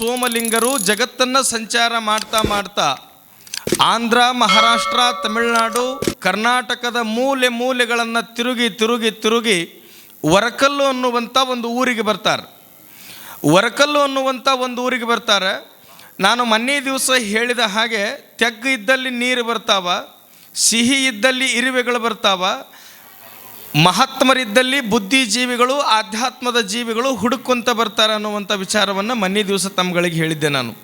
ಸೋಮಲಿಂಗರು ಜಗತ್ತನ್ನ ಸಂಚಾರ ಮಾಡ್ತಾ ಮಾಡ್ತಾ ಆಂಧ್ರ, ಮಹಾರಾಷ್ಟ್ರ, ತಮಿಳುನಾಡು, ಕರ್ನಾಟಕದ ಮೂಲೆ ಮೂಲೆಗಳನ್ನು ತಿರುಗಿ ತಿರುಗಿ ತಿರುಗಿ ವರಕಲ್ಲು ಅನ್ನುವಂಥ ಒಂದು ಊರಿಗೆ ಬರ್ತಾರೆ. ವರಕಲ್ಲು ಅನ್ನುವಂಥ ಒಂದು ಊರಿಗೆ ಬರ್ತಾರೆ. ನಾನು ಮೊನ್ನೆ ದಿವಸ ಹೇಳಿದ ಹಾಗೆ, ತೆಗ್ಗು ಇದ್ದಲ್ಲಿ ನೀರು ಬರ್ತಾವ, ಸಿಹಿ ಇದ್ದಲ್ಲಿ ಇರುವೆಗಳು ಬರ್ತಾವ ಮಹಾತ್ಮರಿದ್ದಲ್ಲಿ ಬುದ್ಧಿಜೀವಿಗಳು, ಆಧ್ಯಾತ್ಮದ ಜೀವಿಗಳು ಹುಡುಕೊಂತ ಬರ್ತಾರೆ ಅನ್ನುವಂಥ ವಿಚಾರವನ್ನು ಮನ್ನೆ ದಿವಸ ತಮ್ಮಗಳಿಗೆ ಹೇಳಿದ್ದೆ ನಾನು.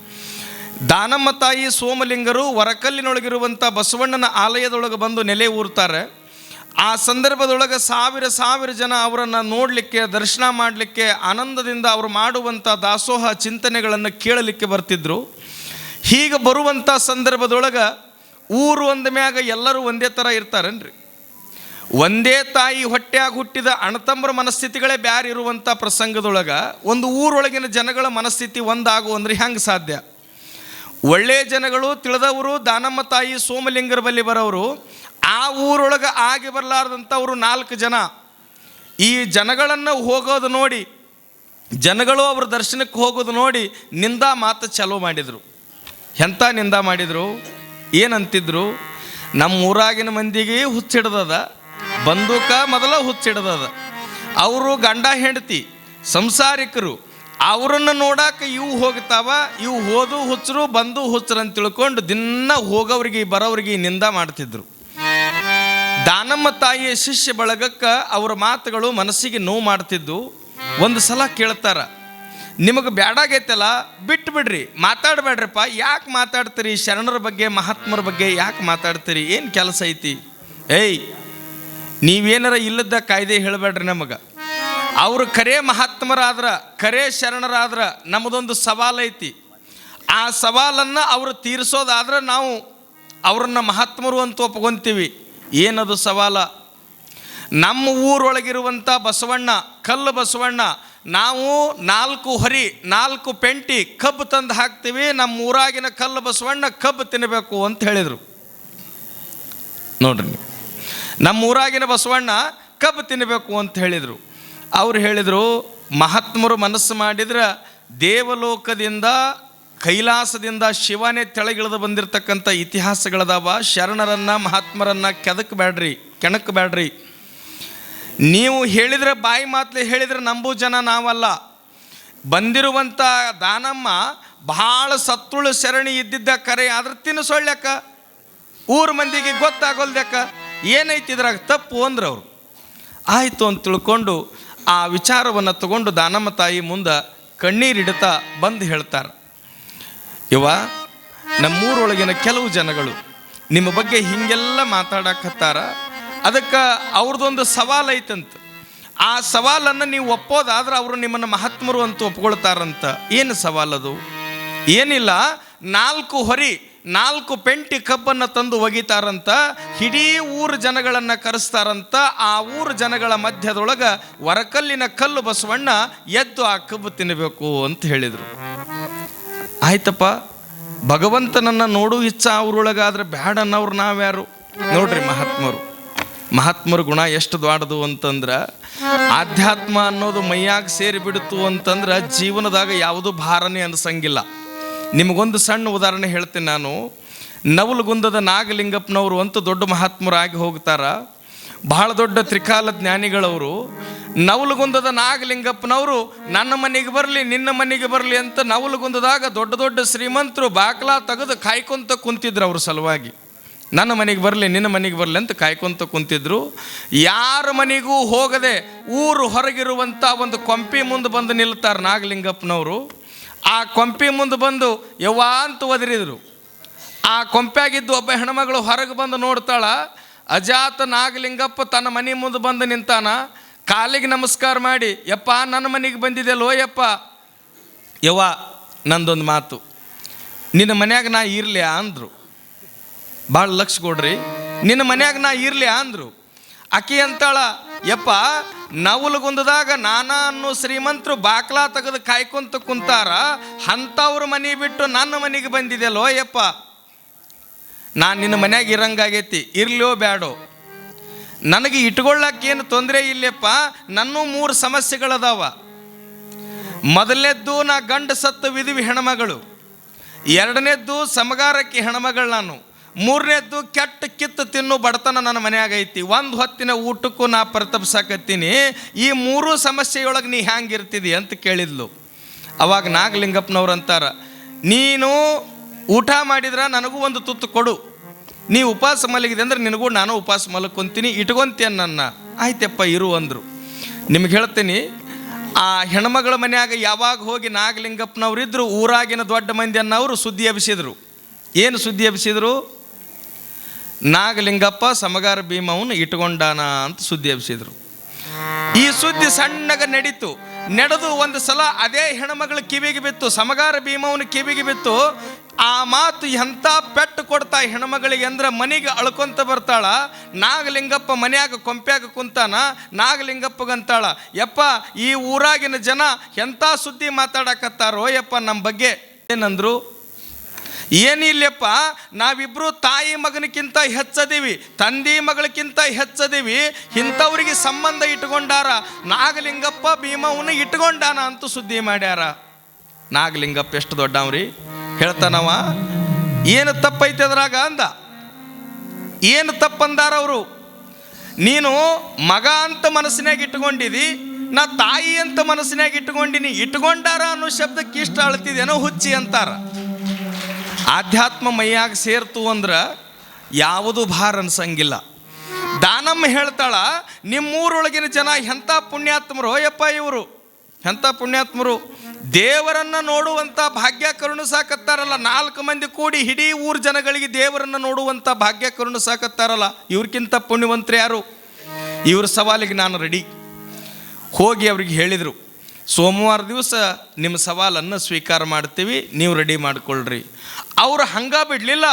ದಾನಮ್ಮ ತಾಯಿ ಸೋಮಲಿಂಗರು ವರಕಲ್ಲಿನೊಳಗಿರುವಂಥ ಬಸವಣ್ಣನ ಆಲಯದೊಳಗೆ ಬಂದು ನೆಲೆ ಊರ್ತಾರೆ. ಆ ಸಂದರ್ಭದೊಳಗೆ ಸಾವಿರ ಸಾವಿರ ಜನ ಅವರನ್ನು ನೋಡಲಿಕ್ಕೆ, ದರ್ಶನ ಮಾಡಲಿಕ್ಕೆ, ಆನಂದದಿಂದ ಅವರು ಮಾಡುವಂಥ ದಾಸೋಹ ಚಿಂತನೆಗಳನ್ನು ಕೇಳಲಿಕ್ಕೆ ಬರ್ತಿದ್ರು. ಹೀಗೆ ಬರುವಂಥ ಸಂದರ್ಭದೊಳಗೆ ಊರು ಅಂದ ಮ್ಯಾಗ ಎಲ್ಲರೂ ಒಂದೇ ಥರ ಇರ್ತಾರೇನ್ರಿ? ಒಂದೇ ತಾಯಿ ಹೊಟ್ಟೆಯಾಗಿ ಹುಟ್ಟಿದ ಅಣತಂಬ್ರ ಮನಸ್ಥಿತಿಗಳೇ ಬ್ಯಾರೆ ಇರುವಂಥ ಪ್ರಸಂಗದೊಳಗೆ ಒಂದು ಊರೊಳಗಿನ ಜನಗಳ ಮನಸ್ಥಿತಿ ಒಂದಾಗು ಅಂದ್ರೆ ಹೆಂಗೆ ಸಾಧ್ಯ? ಒಳ್ಳೆಯ ಜನಗಳು ತಿಳಿದವರು, ದಾನಮ್ಮ ತಾಯಿ ಸೋಮಲಿಂಗರ ಬಳಿ ಬರೋರು, ಆ ಊರೊಳಗೆ ಆಗಿ ಬರಲಾರ್ದಂಥವರು ನಾಲ್ಕು ಜನ. ಈ ಜನಗಳನ್ನು ಹೋಗೋದು ನೋಡಿ, ಜನಗಳು ಅವ್ರ ದರ್ಶನಕ್ಕೆ ಹೋಗೋದು ನೋಡಿ ನಿಂದ ಮಾತು ಚಲೋ ಮಾಡಿದರು. ಎಂಥ ನಿಂದ ಮಾಡಿದರು? ಏನಂತಿದ್ರು? ನಮ್ಮ ಊರಾಗಿನ ಮಂದಿಗೆ ಹುಚ್ಚಿಡ್ದದ. ಬಂದೂಕ ಮೊದಲ ಹುಚ್ಚಿಡ್ದದ. ಅವರು ಗಂಡ ಹೆಂಡತಿ, ಸಂಸಾರಿಕರು, ಅವರನ್ನು ನೋಡಕ್ಕೆ ಇವು ಹೋಗ್ತಾವ, ಇವು ಹೋದು ಹುಚ್ಚರು ಬಂದು ಹುಚ್ಚರು ಅಂತ ತಿಳ್ಕೊಂಡು ದಿನ ಹೋಗೋರಿಗೆ ಬರೋರಿಗೆ ನಿಂದ ಮಾಡ್ತಿದ್ರು. ದಾನಮ್ಮ ತಾಯಿಯ ಶಿಷ್ಯ ಬಳಗಕ್ಕೆ ಅವರ ಮಾತುಗಳು ಮನಸ್ಸಿಗೆ ನೋವು ಮಾಡ್ತಿದ್ದು. ಒಂದು ಸಲ ಕೇಳ್ತಾರ, ನಿಮಗೆ ಬ್ಯಾಡಾಗೈತಲ್ಲ ಬಿಟ್ಟು ಬಿಡ್ರಿ ಮಾತಾಡಬೇಡ್ರಪ್ಪ ಯಾಕೆ ಮಾತಾಡ್ತೀರಿ? ಶರಣರ ಬಗ್ಗೆ, ಮಹಾತ್ಮರ ಬಗ್ಗೆ ಯಾಕೆ ಮಾತಾಡ್ತೀರಿ? ಏನು ಕೆಲಸ ಐತಿ? ಏಯ್ ನೀವೇನಾರ ಇಲ್ಲದ ಕಾಯ್ದೆ ಹೇಳಬೇಡ್ರಿ ನಮಗೆ. ಅವರು ಕರೆ ಮಹಾತ್ಮರಾದ್ರ, ಕರೆ ಶರಣರಾದ್ರ ನಮ್ಮದೊಂದು ಐತಿ. ಆ ಸವಾಲನ್ನು ಅವರು ತೀರಿಸೋದಾದ್ರೆ ನಾವು ಅವ್ರನ್ನ ಮಹಾತ್ಮರು ಅಂತ ಒಪ್ಕೊಂತೀವಿ. ಏನದು ಸವಾಲ? ನಮ್ಮ ಊರೊಳಗಿರುವಂಥ ಬಸವಣ್ಣ, ಕಲ್ಲು ಬಸವಣ್ಣ, ನಾವು ನಾಲ್ಕು ಹೊರಿ, ನಾಲ್ಕು ಪೆಂಟಿ ಕಬ್ಬು ತಂದು ಹಾಕ್ತೀವಿ, ನಮ್ಮ ಊರಾಗಿನ ಕಲ್ಲು ಬಸವಣ್ಣ ಕಬ್ಬು ತಿನ್ನಬೇಕು ಅಂತ ಹೇಳಿದರು. ನೋಡ್ರಿ. ನಮ್ಮ ಊರಾಗಿನ ಬಸವಣ್ಣ ಕಬ್ಬು ತಿನ್ನಬೇಕು ಅಂತ ಹೇಳಿದರು. ಅವ್ರು ಹೇಳಿದರು, ಮಹಾತ್ಮರು ಮನಸ್ಸು ಮಾಡಿದ್ರೆ ದೇವಲೋಕದಿಂದ, ಕೈಲಾಸದಿಂದ ಶಿವನೇ ತೆಳಗಿಳಿದು ಬಂದಿರತಕ್ಕಂಥ ಇತಿಹಾಸಗಳದಾವ. ಶರಣರನ್ನ, ಮಹಾತ್ಮರನ್ನ ಕೆದಕಬೇಡ್ರಿ ಕೆಣಕಬೇಡ್ರಿ ನೀವು ಹೇಳಿದರೆ ಬಾಯಿ ಮಾತಲೆ ಹೇಳಿದರೆ ನಂಬು ಜನ ನಾವಲ್ಲ. ಬಂದಿರುವಂಥ ದಾನಮ್ಮ ಭಾಳ ಸತ್ತುಳು ಶರಣಿ ಇದ್ದಿದ್ದ ಕರೆ ಆದ್ರೆ ತಿನ್ನಿಸೊಳ್ಳ್ಯಾಕ ಊರ ಮಂದಿಗೆ ಗೊತ್ತಾಗೋಲ್ದ್ಯಾಕ. ಏನೈತಿ ಇದ್ರಾಗ ತಪ್ಪು ಅಂದ್ರೆ ಅವರು. ಆಯಿತು ಅಂತ ತಿಳ್ಕೊಂಡು ಆ ವಿಚಾರವನ್ನು ತಗೊಂಡು ದಾನಮ್ಮ ತಾಯಿ ಮುಂದೆ ಕಣ್ಣೀರಿಡ್ತಾ ಬಂದು ಹೇಳ್ತಾರೆ. ಇವ ನಮ್ಮೂರೊಳಗಿನ ಕೆಲವು ಜನಗಳು ನಿಮ್ಮ ಬಗ್ಗೆ ಹೀಗೆಲ್ಲ ಮಾತಾಡಕತ್ತಾರ ಅದಕ್ಕೆ ಅವ್ರದ್ದೊಂದು ಸವಾಲು ಐತಂತ. ಆ ಸವಾಲನ್ನು ನೀವು ಒಪ್ಪೋದಾದ್ರೆ ಅವರು ನಿಮ್ಮನ್ನು ಮಹಾತ್ಮರು ಅಂತ ಒಪ್ಕೊಳ್ತಾರಂತ. ಏನು ಸವಾಲದು ಏನಿಲ್ಲ, ನಾಲ್ಕು ಹೊರಿ ನಾಲ್ಕು ಪೆಂಟಿ ಕಬ್ಬನ್ನು ತಂದು ಒಗಿತಾರಂತ ಇಡೀ ಊರು ಜನಗಳನ್ನು ಕರೆಸ್ತಾರಂತ, ಆ ಊರು ಜನಗಳ ಮಧ್ಯದೊಳಗೆ ವರಕಲ್ಲಿನ ಕಲ್ಲು ಬಸವಣ್ಣ ಎದ್ದು ಆ ಕಬ್ಬು ತಿನ್ನಬೇಕು ಅಂತ ಹೇಳಿದರು. ಆಯ್ತಪ್ಪ, ಭಗವಂತನನ್ನು ನೋಡು, ಇಚ್ಛ ಅವ್ರೊಳಗಾದ್ರೆ ಬ್ಯಾಡ ಅನ್ನೋರು ನಾವ್ಯಾರು? ನೋಡ್ರಿ ಮಹಾತ್ಮರು. ಮಹಾತ್ಮರ ಗುಣ ಎಷ್ಟು ದೊಡ್ಡದು ಅಂತಂದ್ರೆ, ಆಧ್ಯಾತ್ಮ ಅನ್ನೋದು ಮೈಯಾಗ ಸೇರಿ ಬಿಡ್ತು ಅಂತಂದ್ರೆ ಜೀವನದಾಗ ಯಾವುದು ಭಾರನೇ ಅನ್ಸಂಗಿಲ್ಲ. ನಿಮಗೊಂದು ಸಣ್ಣ ಉದಾಹರಣೆ ಹೇಳ್ತೀನಿ ನಾನು. ನವಲಗುಂದದ ನಾಗಲಿಂಗಪ್ಪನವರು ಅಂತೂ ದೊಡ್ಡ ಮಹಾತ್ಮರಾಗಿ ಹೋಗ್ತಾರ. ಬಹಳ ದೊಡ್ಡ ತ್ರಿಕಾಲ ಜ್ಞಾನಿಗಳವರು. ನವಲಗುಂದದ ನಾಗಲಿಂಗಪ್ಪನವರು, ನನ್ನ ಮನೆಗೆ ಬರಲಿ, ನಿನ್ನ ಮನೆಗೆ ಬರಲಿ ಅಂತ ನವಲಗುಂದದಾಗ ದೊಡ್ಡ ದೊಡ್ಡ ಶ್ರೀಮಂತರು ಬಾಕ್ಲಾ ತೆಗೆದು ಕಾಯ್ಕೊಂತ ಕುಂತಿದ್ರು ಅವ್ರ ಸಲುವಾಗಿ. ನನ್ನ ಮನೆಗೆ ಬರಲಿ, ನಿನ್ನ ಮನೆಗೆ ಬರಲಿ ಅಂತ ಕಾಯ್ಕೊಂತ ಕುಂತಿದ್ರು. ಯಾರ ಮನೆಗೂ ಹೋಗದೆ ಊರು ಹೊರಗಿರುವಂಥ ಒಂದು ಕೊಂಪಿ ಮುಂದೆ ಬಂದು ನಿಲ್ತಾರೆ ನಾಗಲಿಂಗಪ್ಪನವರು. ಆ ಕೊಂಪಿ ಮುಂದೆ ಬಂದು ಯವ್ವ ಅಂತ ಒದರಿದ್ರು. ಆ ಕೊಂಪ್ಯಾಗಿದ್ದು ಒಬ್ಬ ಹೆಣ್ಮಗಳು ಹೊರಗೆ ಬಂದು ನೋಡ್ತಾಳ, ಅಜಾತ ನಾಗಲಿಂಗಪ್ಪ ತನ್ನ ಮನೆ ಮುಂದೆ ಬಂದು ನಿಂತಾನ. ಕಾಲಿಗೆ ನಮಸ್ಕಾರ ಮಾಡಿ, ಯಪ್ಪ, ನನ್ನ ಮನೆಗೆ ಬಂದಿದೆಯಲ್ಲೋ ಯಪ್ಪ ಯವ್ವ, ನಂದೊಂದು ಮಾತು. ನಿನ್ನ ಮನ್ಯಾಗ ನಾ ಇರಲಿ ಅಂದರು. ಭಾಳ ಲಕ್ಷ ಕೊಡ್ರಿ. ನಿನ್ನ ಮನ್ಯಾಗ ನಾ ಇರಲಿ ಅಂದರು. ಅಕ್ಕಿ ಅಂತಾಳ, ಯಪ್ಪ ನವಲಗುಂದದಾಗ ನಾನಾ ಅನ್ನೋ ಶ್ರೀಮಂತರು ಬಾಕ್ಲಾ ತೆಗೆದು ಕಾಯ್ಕೊಂತ ಕುಂತಾರ, ಅಂಥವ್ರ ಮನೆ ಬಿಟ್ಟು ನನ್ನ ಮನೆಗೆ ಬಂದಿದೆಯಲ್ಲೋ ಯಪ್ಪ. ನಾನು ನಿನ್ನ ಮನ್ಯಾಗ ಇರಂಗಾಗೈತಿ ಇರ್ಲಿಯೋ ಬ್ಯಾಡೋ. ನನಗೆ ಇಟ್ಕೊಳ್ಳೋಕ್ಕೇನು ತೊಂದರೆ ಇಲ್ಲಪ್ಪ ನನ್ನೂ ಮೂರು ಸಮಸ್ಯೆಗಳದಾವ. ಮೊದಲನೇದ್ದು ನಾ ಗಂಡ ಸತ್ತು ವಿಧಿವಿ ಹೆಣ್ಮಗಳು, ಎರಡನೇದ್ದು ಸಮಗಾರಕ್ಕೆ ಹೆಣ್ಮಗಳು ನಾನು. ಮೂರನೇದ್ದು ಕೆಟ್ಟ ಕಿತ್ತು ತಿನ್ನು ಬಡತನ ನನ್ನ ಮನೆಯಾಗ ಐತಿ. ಒಂದು ಹೊತ್ತಿನ ಊಟಕ್ಕೂ ನಾ ಪ್ರತಪಿಸಾಕತ್ತೀನಿ. ಈ ಮೂರು ಸಮಸ್ಯೆಯೊಳಗೆ ನೀ ಹ್ಯಾಂಗಿರ್ತಿದಿ ಅಂತ ಕೇಳಿದ್ಲು. ಅವಾಗ ನಾಗಲಿಂಗಪ್ಪನವ್ರು ಅಂತಾರ, ನೀನು ಊಟ ಮಾಡಿದ್ರೆ ನನಗೂ ಒಂದು ತುತ್ತು ಕೊಡು. ನೀ ಉಪವಾಸ ಮಲಗಿದೆ ಅಂದ್ರೆ ನಿನಗೂ ನಾನು ಉಪವಾಸ ಮಲ್ಕೊಂತೀನಿ, ಇಟ್ಕೊಂತೀನಿ ನನ್ನ. ಆಯ್ತಪ್ಪ, ಇರು, ಅಂದರು. ನಿಮ್ಗೆ ಹೇಳ್ತೀನಿ, ಆ ಹೆಣ್ಮಗಳ ಮನೆಯಾಗ ಯಾವಾಗ ಹೋಗಿ ನಾಗಲಿಂಗಪ್ಪನವ್ರಿದ್ರು, ಊರಾಗಿನ ದೊಡ್ಡ ಮಂದಿ ಅವರು ಸುದ್ದಿ ಎಬ್ಬಿಸಿದರು ಏನು ಸುದ್ದಿ ಎಬ್ಸಿದ್ರು? ನಾಗಲಿಂಗಪ್ಪ ಸಮಗಾರ ಭೀಮವನ್ನು ಇಟ್ಕೊಂಡಾನ ಅಂತ ಸುದ್ದಿ ಎಬ್ಸಿದ್ರು ಈ ಸುದ್ದಿ ಸಣ್ಣಗ ನಡೀತು. ನಡೆದು ಒಂದು ಸಲ ಅದೇ ಹೆಣ್ಮಗಳ ಕಿವಿಗೆ ಬಿತ್ತು, ಸಮಗಾರ ಭೀಮವನ ಕಿವಿಗೆ ಬಿತ್ತು. ಆ ಮಾತು ಎಂಥ ಪೆಟ್ಟು ಕೊಡ್ತಾ ಹೆಣ್ಮಗಳಿಗೆ ಅಂದ್ರೆ ಮನೆಗೆ ಅಳ್ಕೊಂತ ಬರ್ತಾಳ. ನಾಗಲಿಂಗಪ್ಪ ಮನೆಯಾಗ ಕೊಂಪ್ಯಾಗ ಕುಂತಾನ, ನಾಗಲಿಂಗಪ್ಪಗಂತಾಳ, ಯಪ್ಪ, ಈ ಊರಾಗಿನ ಜನ ಎಂಥ ಸುದ್ದಿ ಮಾತಾಡಕತ್ತಾರೋ ಯಪ್ಪ ನಮ್ಮ ಬಗ್ಗೆ ಏನಂದ್ರು? ಏನಿಲ್ಲಪ್ಪ, ನಾವಿಬ್ರು ತಾಯಿ ಮಗನಕ್ಕಿಂತ ಹೆಚ್ಚದೀವಿ, ತಂದೆ ಮಗಳಕ್ಕಿಂತ ಹೆಚ್ಚದೀವಿ, ಇಂಥವ್ರಿಗೆ ಸಂಬಂಧ ಇಟ್ಕೊಂಡಾರ, ನಾಗಲಿಂಗಪ್ಪ ಭೀಮವನ್ನು ಇಟ್ಕೊಂಡಾನ ಅಂತ ಸುದ್ದಿ ಮಾಡ್ಯಾರ. ನಾಗಲಿಂಗಪ್ಪ ಎಷ್ಟು ದೊಡ್ಡವ್ರಿ? ಹೇಳ್ತಾನವ, ಏನು ತಪ್ಪೈತೆ ಅದ್ರಾಗ ಅಂದ. ಏನು ತಪ್ಪಂದಾರ ಅವರು? ನೀನು ಮಗ ಅಂತ ಮನಸ್ಸಿನಾಗ ಇಟ್ಕೊಂಡಿದಿ, ನಾ ತಾಯಿ ಅಂತ ಮನಸ್ಸಿನಾಗ ಇಟ್ಕೊಂಡಿನಿ, ಇಟ್ಕೊಂಡಾರ ಅನ್ನೋ ಶಬ್ದಕ್ಕೆ ಇಷ್ಟ ಅಳ್ತಿದೇನೋ ಹುಚ್ಚಿ ಅಂತಾರ. ಆಧ್ಯಾತ್ಮ ಮೈಯಾಗ ಸೇರ್ತು ಅಂದ್ರೆ ಯಾವುದು ಭಾರ ಅನ್ಸಂಗಿಲ್ಲ. ದಾನಮ್ಮ ಹೇಳ್ತಾಳ ನಿಮ್ಮೂರೊಳಗಿನ ಜನ ಎಂಥ ಪುಣ್ಯಾತ್ಮರು, ಯಪ್ಪ ಇವರು. ಎಂಥ ಪುಣ್ಯಾತ್ಮರು? ದೇವರನ್ನ ನೋಡುವಂಥ ಭಾಗ್ಯ ಕರುಣಿಸಾಕತ್ತಾರಲ್ಲ ನಾಲ್ಕು ಮಂದಿ ಕೂಡಿ ಇಡೀ ಊರ್ ಜನಗಳಿಗೆ ದೇವರನ್ನ ನೋಡುವಂಥ ಭಾಗ್ಯ ಕರುಣಿಸಾಕತ್ತಾರಲ್ಲ ಇವ್ರಕ್ಕಿಂತ ಪುಣ್ಯವಂತರು ಯಾರು? ಇವ್ರ ಸವಾಲಿಗೆ ನಾನು ರೆಡಿ ಹೋಗಿ ಅವ್ರಿಗೆ ಹೇಳಿದರು, ಸೋಮವಾರ ದಿವಸ ನಿಮ್ಮ ಸವಾಲನ್ನು ಸ್ವೀಕಾರ ಮಾಡ್ತೀವಿ, ನೀವು ರೆಡಿ ಮಾಡ್ಕೊಳ್ರಿ. ಅವ್ರು ಹಂಗ ಬಿಡಲಿಲ್ಲ,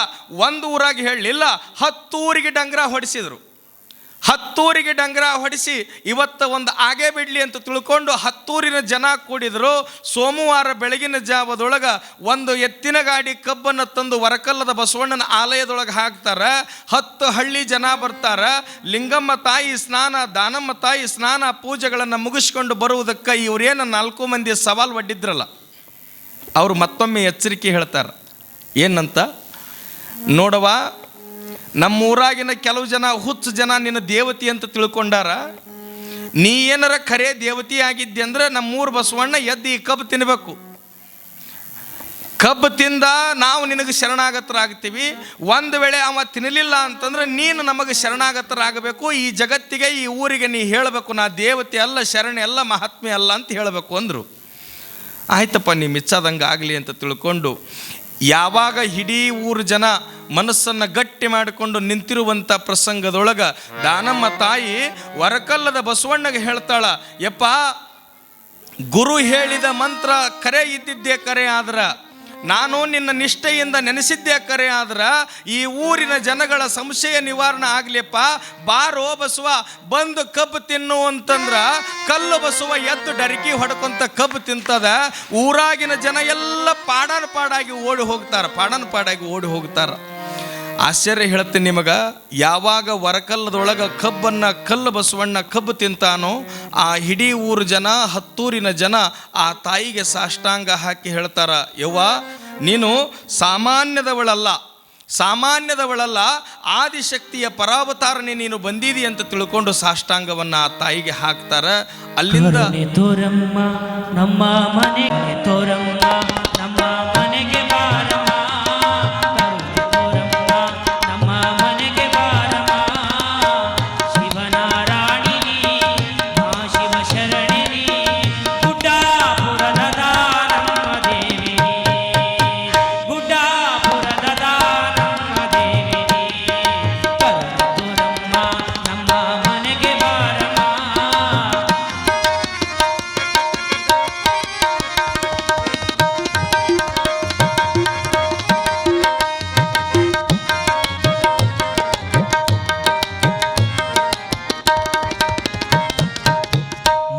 ಒಂದು ಊರಾಗಿ ಹೇಳಲಿಲ್ಲ, ಹತ್ತೂರಿಗೆ ಡಂಗ್ರ ಹೊಡಿಸಿದರು. ಹತ್ತೂರಿಗೆ ಡಂಗ್ರ ಹೊಡಿಸಿ ಇವತ್ತು ಒಂದು ಆಗೇ ಬಿಡಲಿ ಅಂತ ತಿಳ್ಕೊಂಡು ಹತ್ತೂರಿನ ಜನ ಕೂಡಿದ್ರು. ಸೋಮವಾರ ಬೆಳಗಿನ ಜಾವದೊಳಗೆ ಒಂದು ಎತ್ತಿನ ಗಾಡಿ ಕಬ್ಬನ್ನು ತಂದು ವರಕಲ್ಲದ ಬಸವಣ್ಣನ ಆಲಯದೊಳಗೆ ಹಾಕ್ತಾರೆ. ಹತ್ತು ಹಳ್ಳಿ ಜನ ಬರ್ತಾರೆ. ಲಿಂಗಮ್ಮ ತಾಯಿ ಸ್ನಾನ, ದಾನಮ್ಮ ತಾಯಿ ಸ್ನಾನ ಪೂಜೆಗಳನ್ನು ಮುಗಿಸ್ಕೊಂಡು ಬರುವುದಕ್ಕೆ ಇವರೇನು ನಾಲ್ಕು ಮಂದಿ ಸವಾಲು ಒಡ್ಡಿದ್ರಲ್ಲ. ಅವರು ಮತ್ತೊಮ್ಮೆ ಎಚ್ಚರಿಕೆ ಹೇಳ್ತಾರೆ. ಏನಂತ? ನೋಡವ ನಮ್ಮ ಊರಾಗಿನ ಕೆಲವು ಜನ, ಹುಚ್ಚು ಜನ ನಿನ್ನ ದೇವತಿ ಅಂತ ತಿಳ್ಕೊಂಡಾರ, ನೀ ಏನಾರ ಖರೆ ದೇವತಿ ಆಗಿದ್ದೆ ಅಂದ್ರೆ ನಮ್ಮೂರು ಬಸವಣ್ಣ ಎದ್ದು ಈ ಕಬ್ಬು ತಿನ್ನಬೇಕು ಕಬ್ಬು ತಿಂದ ನಾವು ನಿನಗೆ ಶರಣಾಗತರಾಗ್ತೀವಿ. ಒಂದು ವೇಳೆ ಅವ ತಿನ್ನಲಿಲ್ಲ ಅಂತಂದ್ರೆ ನೀನು ನಮಗೆ ಶರಣಾಗತರಾಗಬೇಕು. ಈ ಜಗತ್ತಿಗೆ, ಈ ಊರಿಗೆ ನೀ ಹೇಳಬೇಕು, ನಾ ದೇವತೆ ಅಲ್ಲ, ಶರಣೆ ಅಲ್ಲ, ಮಹಾತ್ಮೆ ಅಲ್ಲ ಅಂತ ಹೇಳಬೇಕು ಅಂದರು. ಆಯ್ತಪ್ಪ, ನೀ ಮಿಚ್ಚಾದಂಗೆ ಆಗಲಿ ಅಂತ ತಿಳ್ಕೊಂಡು ಯಾವಾಗ ಇಡೀ ಊರು ಜನ ಮನಸ್ಸನ್ನು ಗಟ್ಟಿ ಮಾಡಿಕೊಂಡು ನಿಂತಿರುವಂಥ ಪ್ರಸಂಗದೊಳಗೆ ದಾನಮ್ಮ ತಾಯಿ ವರಕಲ್ಲದ ಬಸವಣ್ಣಗೆ ಹೇಳ್ತಾಳ, ಯಪ್ಪ, ಗುರು ಹೇಳಿದ ಮಂತ್ರ ಕರೆ ಇದ್ದಿದ್ದೇ ಕರೆ ಆದ್ರ ನಾನು ನಿನ್ನ ನಿಷ್ಠೆಯಿಂದ ನೆನೆಸಿದ್ದೆ ಕರೆ ಆದ್ರೆ ಈ ಊರಿನ ಜನಗಳ ಸಂಶಯ ನಿವಾರಣೆ ಆಗ್ಲಿಪ್ಪ ಬಾರೋ ಬಸುವ ಬಂದು ಕಬ್ಬು ತಿನ್ನು ಅಂತಂದ್ರ ಕಲ್ಲು ಬಸುವ ಎದ್ದು ಡರಿಕಿ ಹೊಡ್ಕೊಂತ ಕಬ್ಬು ತಿಂತದ. ಊರಾಗಿನ ಜನ ಎಲ್ಲ ಪಾಡನ್ ಪಾಡಾಗಿ ಓಡಿ ಹೋಗ್ತಾರ, ಪಾಡನ ಪಾಡಾಗಿ ಓಡಿ ಹೋಗ್ತಾರ. ಆಶ್ಚರ್ಯ ಹೇಳುತ್ತೆ ನಿಮಗೆ, ಯಾವಾಗ ವರಕಲ್ಲದೊಳಗೆ ಕಬ್ಬನ್ನ, ಕಲ್ಲು ಬಸವಣ್ಣ ಕಬ್ಬು ತಿಂತಾನೋ, ಆ ಹಿಡೀ ಊರು ಜನ, ಹತ್ತೂರಿನ ಜನ ಆ ತಾಯಿಗೆ ಸಾಷ್ಟಾಂಗ ಹಾಕಿ ಹೇಳ್ತಾರ, ಯವ್ವ, ನೀನು ಸಾಮಾನ್ಯದವಳಲ್ಲ ಸಾಮಾನ್ಯದವಳಲ್ಲ, ಆದಿಶಕ್ತಿಯ ಪರಾವತಾರಣೆ ನೀನು ಬಂದಿದಿ ಅಂತ ತಿಳ್ಕೊಂಡು ಸಾಷ್ಟಾಂಗವನ್ನು ಆ ತಾಯಿಗೆ ಹಾಕ್ತಾರ. ಅಲ್ಲಿಂದ ತೋರಮ್ಮ, ನಮ್ಮ ಮನೆಗೆ ತೋರಮ್ಮ.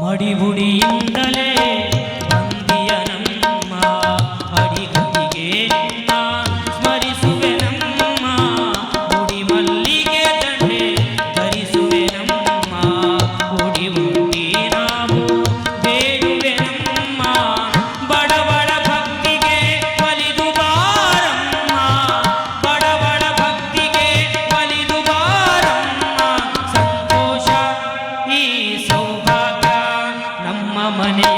ಅಡಿಬುಡಿಯಿಂದಲೇ ಬಂದಿಯ ನಮ್ಮ ಅಡಿಗದಿಗೆ ಸ್ಮರಿಸುವೆ ನಮ್ಮ ಗುಡಿ ಮಲ್ಲಿಗೆ ದಂಡೆ ಧರಿಸುವೆ ನಮ್ಮ ಗುಡಿ ಮುಂಡಿ ನಾವು ಬೇಡುವೆ ನಮ್ಮ ಬಡಬಡ ಭಕ್ತಿಗೆ ಒಲಿದು ಬಾರಮ್ಮ. ಬಡಬಡ ಭಕ್ತಿಗೆ ಒಲಿದು ಬಾರಮ್ಮ. ಸಂತೋಷ ಈ money.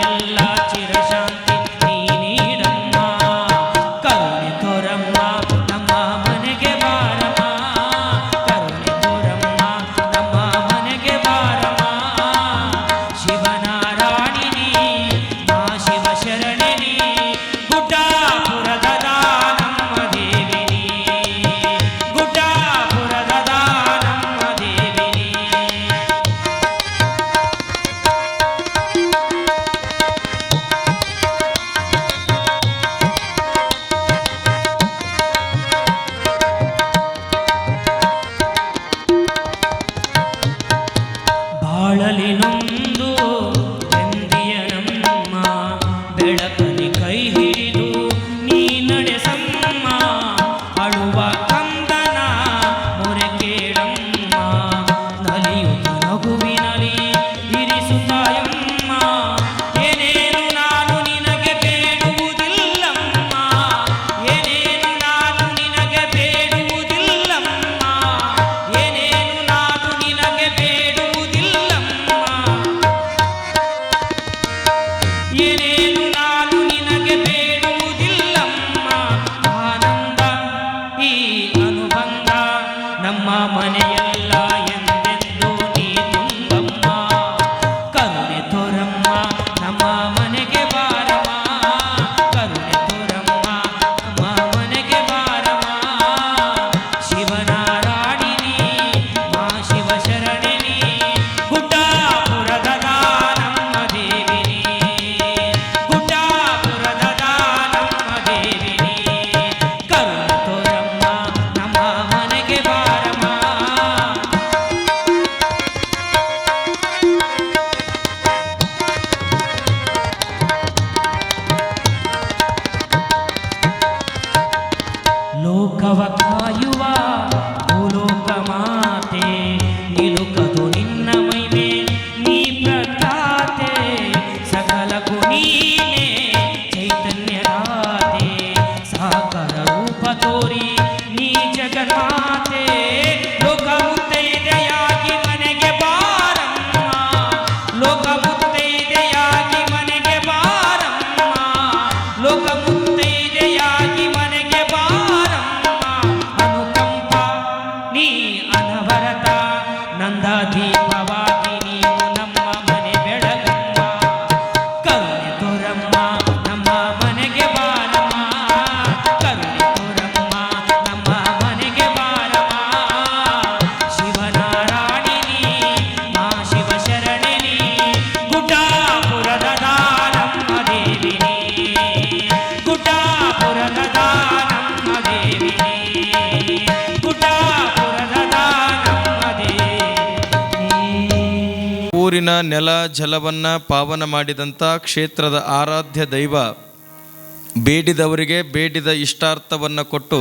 ಊರಿನ ನೆಲ, ಜಲವನ್ನ ಪಾವನ ಮಾಡಿದಂಥ ಕ್ಷೇತ್ರದ ಆರಾಧ್ಯ ದೈವ ಬೇಡಿದವರಿಗೆ ಬೇಡಿದ ಇಷ್ಟಾರ್ಥವನ್ನು ಕೊಟ್ಟು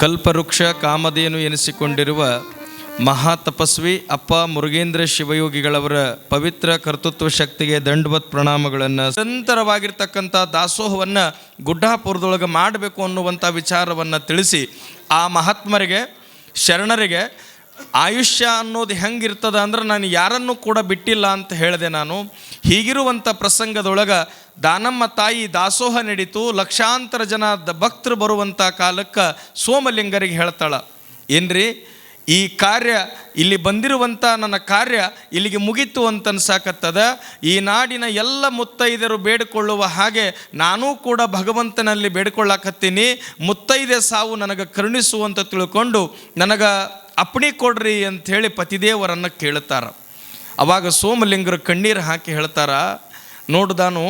ಕಲ್ಪವೃಕ್ಷ, ಕಾಮಧೇನು ಎನಿಸಿಕೊಂಡಿರುವ ಮಹಾ ತಪಸ್ವಿ ಅಪ್ಪ ಮುರುಗೇಂದ್ರ ಶಿವಯೋಗಿಗಳವರ ಪವಿತ್ರ ಕರ್ತೃತ್ವ ಶಕ್ತಿಗೆ ದಂಡವತ್ ಪ್ರಣಾಮಗಳನ್ನು ನಿರಂತರವಾಗಿರ್ತಕ್ಕಂಥ ದಾಸೋಹವನ್ನು ಗುಡ್ಡಾಪುರದೊಳಗೆ ಮಾಡಬೇಕು ಅನ್ನುವಂಥ ವಿಚಾರವನ್ನು ತಿಳಿಸಿ ಆ ಮಹಾತ್ಮರಿಗೆ, ಶರಣರಿಗೆ ಆಯುಷ್ಯ ಅನ್ನೋದು ಹೆಂಗಿರ್ತದ ಅಂದ್ರೆ ನಾನು ಯಾರನ್ನು ಕೂಡ ಬಿಟ್ಟಿಲ್ಲ ಅಂತ ಹೇಳಿದೆ ನಾನು. ಹೀಗಿರುವಂಥ ಪ್ರಸಂಗದೊಳಗೆ ದಾನಮ್ಮ ತಾಯಿ ದಾಸೋಹ ನಡೀತು, ಲಕ್ಷಾಂತರ ಜನ ಭಕ್ತರು ಬರುವಂಥ ಕಾಲಕ್ಕೆ ಸೋಮಲಿಂಗರಿಗೆ ಹೇಳ್ತಾಳೆ, ಏನ್ರಿ? ಈ ಕಾರ್ಯ, ಇಲ್ಲಿ ಬಂದಿರುವಂಥ ನನ್ನ ಕಾರ್ಯ ಇಲ್ಲಿಗೆ ಮುಗೀತು ಅಂತ ಅನ್ಸಾಕತ್ತದ ಈ ನಾಡಿನ ಎಲ್ಲ ಮುತ್ತೈದೆಯರು ಬೇಡಿಕೊಳ್ಳುವ ಹಾಗೆ ನಾನೂ ಕೂಡ ಭಗವಂತನಲ್ಲಿ ಬೇಡಿಕೊಳ್ಳಾಕತ್ತೀನಿ. ಮುತ್ತೈದೆ ಸಾವು ನನಗೆ ಕರುಣಿಸು ಅಂತ ತಿಳ್ಕೊಂಡು ನನಗೆ ಅಪ್ಪಣೆ ಕೊಡ್ರಿ ಅಂಥೇಳಿ ಪತಿದೇವರನ್ನು ಕೇಳ್ತಾರ ಅವಾಗ ಸೋಮಲಿಂಗರು ಕಣ್ಣೀರು ಹಾಕಿ ಹೇಳ್ತಾರ ನೋಡ್ದಾನು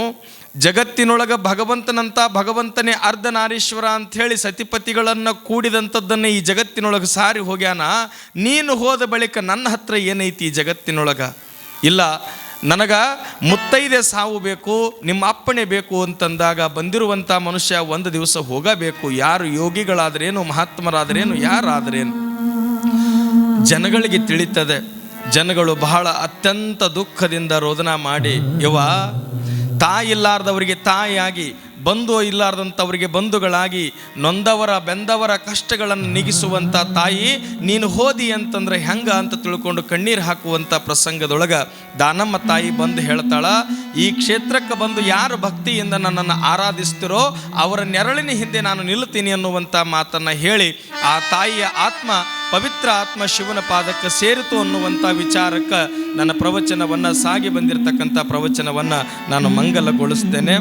ಜಗತ್ತಿನೊಳಗೆ ಭಗವಂತನಂತ ಭಗವಂತನೇ ಅರ್ಧನಾರೀಶ್ವರ ಅಂಥೇಳಿ ಸತಿಪತಿಗಳನ್ನು ಕೂಡಿದಂಥದ್ದನ್ನು ಈ ಜಗತ್ತಿನೊಳಗೆ ಸಾರಿ ಹೋಗ್ಯಾನ, ನೀನು ಹೋದ ಬಳಿಕ ನನ್ನ ಹತ್ರ ಏನೈತಿ ಈ ಜಗತ್ತಿನೊಳಗೆ? ಇಲ್ಲ, ನನಗ ಮುತ್ತೈದೆ ಸಾವು ಬೇಕು, ನಿಮ್ಮ ಅಪ್ಪಣೆ ಬೇಕು ಅಂತಂದಾಗ ಬಂದಿರುವಂಥ ಮನುಷ್ಯ ಒಂದು ದಿವಸ ಹೋಗಬೇಕು. ಯಾರು ಯೋಗಿಗಳಾದ್ರೇನು, ಮಹಾತ್ಮರಾದ್ರೇನು, ಯಾರಾದ್ರೇನು? ಜನಗಳಿಗೆ ತಿಳಿತದೆ, ಜನಗಳು ಬಹಳ ಅತ್ಯಂತ ದುಃಖದಿಂದ ರೋದನ ಮಾಡಿ, ಯವ್ವ ತಾಯಿ ಇಲ್ಲಾರ್ದವರಿಗೆ ತಾಯಿಯಾಗಿ ಬಂಧು ಇಲ್ಲಾರ್ದಂಥವರಿಗೆ ಬಂಧುಗಳಾಗಿ, ನೊಂದವರ ಬೆಂದವರ ಕಷ್ಟಗಳನ್ನು ನೀಗಿಸುವಂಥ ತಾಯಿ ನೀನು ಹೋದಿ ಅಂತಂದ್ರೆ ಹೆಂಗ ಅಂತ ತಿಳ್ಕೊಂಡು ಕಣ್ಣೀರು ಹಾಕುವಂಥ ಪ್ರಸಂಗದೊಳಗೆ ದಾನಮ್ಮ ತಾಯಿ ಬಂದು ಹೇಳ್ತಾಳ, ಈ ಕ್ಷೇತ್ರಕ್ಕೆ ಬಂದು ಯಾರು ಭಕ್ತಿಯಿಂದ ನನ್ನನ್ನು ಆರಾಧಿಸ್ತಿರೋ ಅವರ ನೆರಳಿನ ಹಿಂದೆ ನಾನು ನಿಲ್ಲುತ್ತೀನಿ ಅನ್ನುವಂಥ ಮಾತನ್ನು ಹೇಳಿ ಆ ತಾಯಿಯ ಆತ್ಮ ಪವಿತ್ರ ಆತ್ಮ ಶಿವನ ಪಾದಕ್ಕೆ ಸೇರಿತು ಅನ್ನುವಂಥ ವಿಚಾರಕ್ಕೆ ನನ್ನ ಪ್ರವಚನವನ್ನು ಸಾಗಿ ಬಂದಿರತಕ್ಕಂಥ ಪ್ರವಚನವನ್ನು ನಾನು ಮಂಗಲಗೊಳಿಸ್ತೇನೆ.